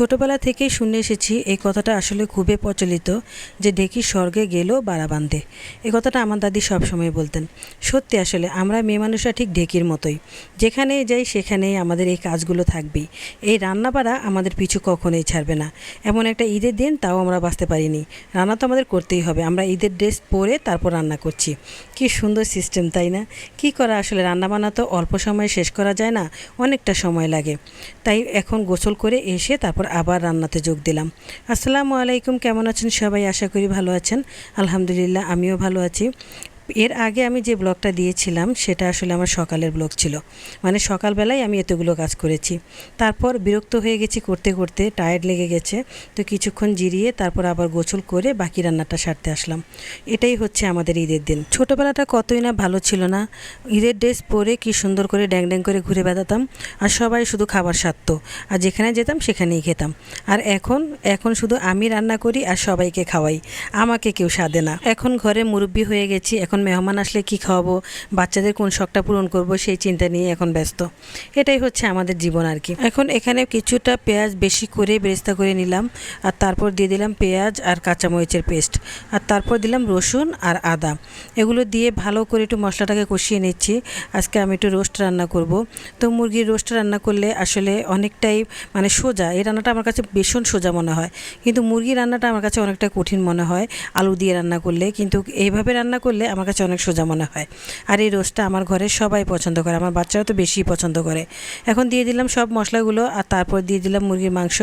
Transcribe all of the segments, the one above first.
ছোটবেলা থেকেই শুনে এসেছি, এই কথাটা আসলে খুবই প্রচলিত যে ঢেকি স্বর্গে গেলেও বাড়া বাঁধে। এই কথাটা আমার দাদি সবসময় বলতেন। সত্যি আসলে আমরা মেয়ে মানুষরা ঠিক ঢেকির মতোই। যেখানেই যাই সেখানেই আমাদের এই কাজগুলো থাকবেই। এই রান্না বাড়া আমাদের পিছু কখনোই ছাড়বে না। এমন একটা ঈদের দিন তাও আমরা বাঁচতে পারিনি। রান্না তো আমাদের করতেই হবে। আমরা ঈদের ড্রেস পরে তারপর রান্না করছি। কি সুন্দর সিস্টেম, তাই না? কি করা আসলে? রান্না বান্না তো অল্প সময়ে শেষ করা যায় না, অনেকটা সময় লাগে। তাই এখন গোসল করে এসে তারপর আবার রান্নাতে যোগ দিলাম। আসসালামু আলাইকুম, কেমন আছেন সবাই? আশা করি ভালো আছেন। আলহামদুলিল্লাহ, আমিও ভালো আছি। এর আগে আমি যে ব্লগটা দিয়েছিলাম, সেটা আসলে আমার সকালের ব্লগ ছিল। মানে সকালবেলায় আমি এতগুলো কাজ করেছি। তারপর বিরক্ত হয়ে গেছি করতে করতে টায়ার্ড লেগে গেছে। তো কিছুক্ষণ জিরিয়ে তারপর আবার গোসল করে বাকি রান্নাটা সারতে আসলাম। এটাই হচ্ছে আমাদের ঈদের দিন। ছোটোবেলাটা কতই না ভালো ছিল না। ঈদের ড্রেস পরে কি সুন্দর করে ড্যাং ড্যাং করে ঘুরে বেড়াতাম। আর সবাই শুধু খাবার সারত। আর যেখানে যেতাম, সেখানেই খেতাম। আর এখন এখন শুধু আমি রান্না করি আর সবাইকে খাওয়াই। আমাকে কেউ সাদে না। এখন ঘরে মুরব্বী হয়ে গেছি। এখন মেহমান আসলে কি খাওয়াবো? বাচ্চাদের কোন শখটা পূরণ করব? সেই চিন্তা নিয়ে এখন ব্যস্ত। এটাই হচ্ছে আমাদের জীবন আর কি। এখন এখানে কিছুটা পেঁয়াজ বেশি করে বেরেস্তা করে নিলাম। আর তারপর দিয়ে দিলাম পেঁয়াজ আর কাঁচামরিচের পেস্ট। আর তারপর দিলাম রসুন আর আদা। এগুলো দিয়ে ভালো করে একটু মশলাটাকে কষিয়ে নিচ্ছি। আজকে আমি একটু রোস্ট রান্না করব। তো মুরগির রোস্ট রান্না করলে আসলে অনেকটাই মানে সোজা। এই রান্নাটা আমার কাছে ভীষণ সোজা মনে হয়। কিন্তু মুরগি রান্নাটা আমার কাছে অনেকটা কঠিন মনে হয়। আলু দিয়ে রান্না করলে। কিন্তু এইভাবে রান্না করলে আমার কাছে অনেক সোজা মনে হয়। আর এই রোস্টটা আমার ঘরে সবাই পছন্দ করে, আমার বাচ্চারা তো বেশি পছন্দ করে। এখন দিয়ে দিলাম সব মশলাগুলো আর তারপর দিয়ে দিলাম মুরগির মাংস।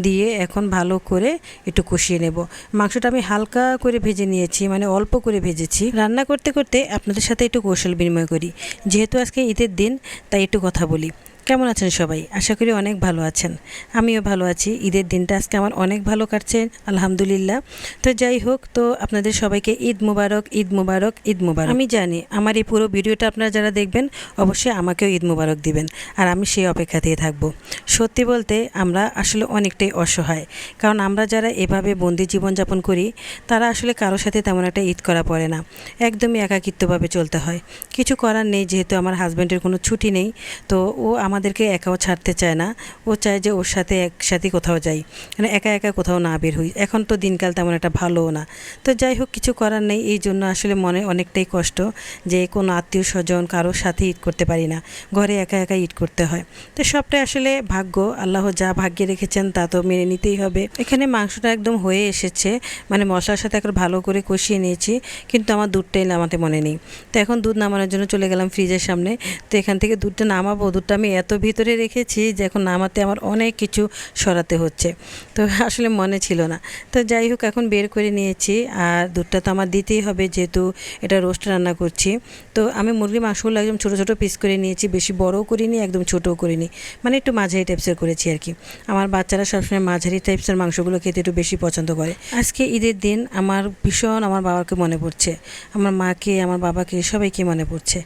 দিয়ে এখন ভালো করে একটু কষিয়ে নেব। মাংসটা আমি হালকা করে ভেজে নিয়েছি মানে অল্প করে ভেজেছি। রান্না করতে করতে আপনাদের সাথে একটু কৌশল বিনিময় করি। যেহেতু আজকে ঈদের দিন, তাই একটু কথা বলি। কেমন আছেন সবাই? আশা করি অনেক ভালো আছেন। আমিও ভালো আছি। ঈদের দিনটা আজকে আমার অনেক ভালো কাটছে, আলহামদুলিল্লাহ। তো যাই হোক, তো আপনাদের সবাইকে ঈদ মুবারক ঈদ মুবারক ঈদ মুবারক। আমি জানি আমার এই পুরো ভিডিওটা আপনারা যারা দেখবেন, অবশ্যই আমাকেও ঈদ মুবারক দিবেন। আর আমি সেই অপেক্ষাতেই থাকব। সত্যি বলতে আমরা আসলে অনেকটাই অসহায়। কারণ আমরা যারা এভাবে বন্দি জীবনযাপন করি, তারা আসলে কারোর সাথে তেমন একটা ঈদ করা পড়ে না। একদমই একাকিত্বভাবে চলতে হয়। কিছু করার নেই, যেহেতু আমার হাজব্যান্ডের কোনো ছুটি নেই, তো ও আমাদেরকে একাও ছাড়তে চায় না। ও চায় যে ওর সাথে একসাথে কোথাও যাই। মানে একা একা কোথাও না বের হই। এখন তো দিনকাল তেমন একটা ভালোও না। তো যাই হোক, কিছু করার নেই। এই জন্য আসলে মনে অনেকটাই কষ্ট যে কোনো আত্মীয় স্বজন কারোর সাথে ঈদ করতে পারি না। ঘরে একা একা ঈদ করতে হয়। তো সবটাই আসলে ভাগ্য। আল্লাহ যা ভাগ্যে রেখেছেন তা তো মেনে নিতেই হবে। এখানে মাংসটা একদম হয়ে এসেছে। মানে মশলার সাথে একবার ভালো করে কষিয়ে নিয়েছি। কিন্তু আমার দুধটাই নামাতে মনে নেই। তো এখন দুধ নামানোর জন্য চলে গেলাম ফ্রিজের সামনে। তো এখান থেকে দুধটা নামাবো। দুধটা আমি এত ভিতরে রেখেছি যে এখন নামাতে আমার অনেক কিছু সরাতে হচ্ছে। তো আসলে মনে ছিল না। তো যাই হোক, এখন বের করে নিয়েছি। আর দুধটা তো আমার দিতেই হবে যেহেতু এটা রোস্ট রান্না করছি। তো আমি মুরগির মাংসগুলো একদম ছোটো ছোটো পিস করে নিয়েছি। বেশি বড়ও করিনি, একদম ছোটও করিনি। মানে একটু মাঝারি টাইপসের করেছি আর কি। আমার বাচ্চারা সবসময় মাঝারি টাইপসের মাংসগুলো খেতে একটু বেশি পছন্দ করে। আজকে ঈদের দিন আমার ভীষণ আমার বাবাকে মনে পড়ছে। আমার মাকে, আমার বাবাকে সবাইকে মনে পড়ছে।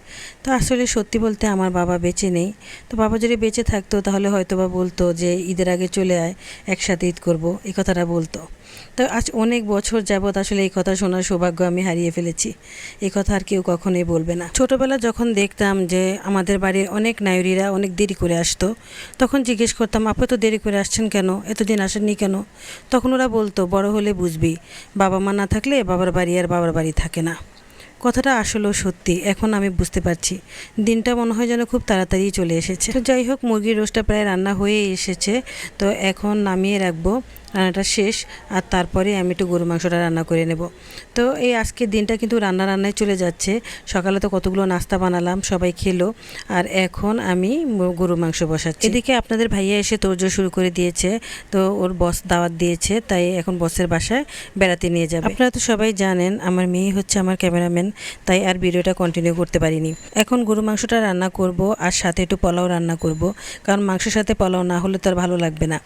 তো আসলে সত্যি বলতে আমার বাবা বেঁচে নেই। তো বাবা যদি বেঁচে থাকতো, তাহলে হয়তো বা বলতো যে, ঈদের আগে চলে আয়, একসাথে ঈদ করব, এই কথাটা বলতো। তো আজ অনেক বছর যাবৎ আসলে এই কথা শোনার সৌভাগ্য আমি হারিয়ে ফেলেছি। এই কথা আর কেউ কখনোই বলবে না। ছোটোবেলা যখন দেখতাম যে, আমাদের বাড়ির অনেক নায়রীরা অনেক দেরি করে আসতো, তখন জিজ্ঞেস করতাম, আপনি তো দেরি করে আসছেন কেন? এতদিন আসেননি কেন? তখন ওরা বলতো, বড় হলে বুঝবি, বাবা মা না থাকলে বাবার বাড়ি আর বাবার বাড়ি থাকে না। কথাটা আসলেও সত্যি, এখন আমি বুঝতে পারছি। দিনটা মনে হয় যেন খুব তাড়াতাড়ি চলে এসেছে। তো যাই হোক, মুরগির রোস্টটা প্রায় রান্না হয়ে এসেছে। তো এখন নামিয়ে রাখব। রান্নাটা শেষ, আর তারপরে আমি একটু গরু মাংসটা রান্না করে নেব। তো এই আজকের দিনটা কিন্তু রান্না রান্নায় চলে যাচ্ছে। সকালে তো কতগুলো নাস্তা বানালাম, সবাই খেলো, আর এখন আমি গরু মাংস বসাচ্ছি। এদিকে আপনাদের ভাইয়া এসে তোরজোর শুরু করে দিয়েছে, তো ওর বস দাওয়াত দিয়েছে, তাই এখন বসের বাসায় বেড়াতে নিয়ে যাবে। আপনারা তো সবাই জানেন, আমার মেয়ে হচ্ছে আমার ক্যামেরাম্যান, তাই আর ভিডিওটা কন্টিনিউ করতে পারিনি। এখন গরু মাংসটা রান্না করব, আর সাথে একটু পোলাও রান্না করব, কারণ মাংসের সাথে পোলাও না হলে তো আর ভালো লাগবে না।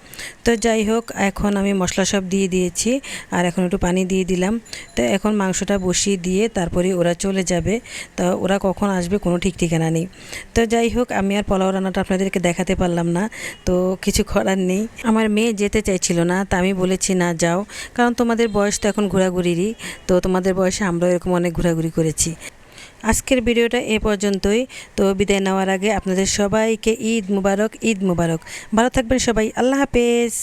তো যাই হোক, এখন আমি মশলা সব দিয়ে দিয়েছি আর এখন একটু পানি দিয়ে দিলাম। তো এখন মাংসটা বসিয়ে দিয়ে তারপরে ওরা চলে যাবে। তো ওরা কখন আসবে কোনো ঠিক ঠিকানা নেই। তো যাই হোক, আমি আর পোলাও রান্নাটা আপনাদেরকে দেখাতে পারলাম না। তো কিছু করার নেই। আমার মেয়ে যেতে চাইছিল না, তা আমি বলেছি, না, যাও। কারণ তোমাদের বয়স তো এখন ঘোরাঘুরিরই। তো তোমাদের বয়সে আমরাও এরকম অনেক ঘোরাঘুরি করেছি। আজকের ভিডিওটা এ পর্যন্তই। তো বিদায় নেওয়ার আগে আপনাদের সবাইকে ঈদ মুবারক ঈদ মুবারক। ভালো থাকবেন সবাই। আল্লাহ হাফেজ।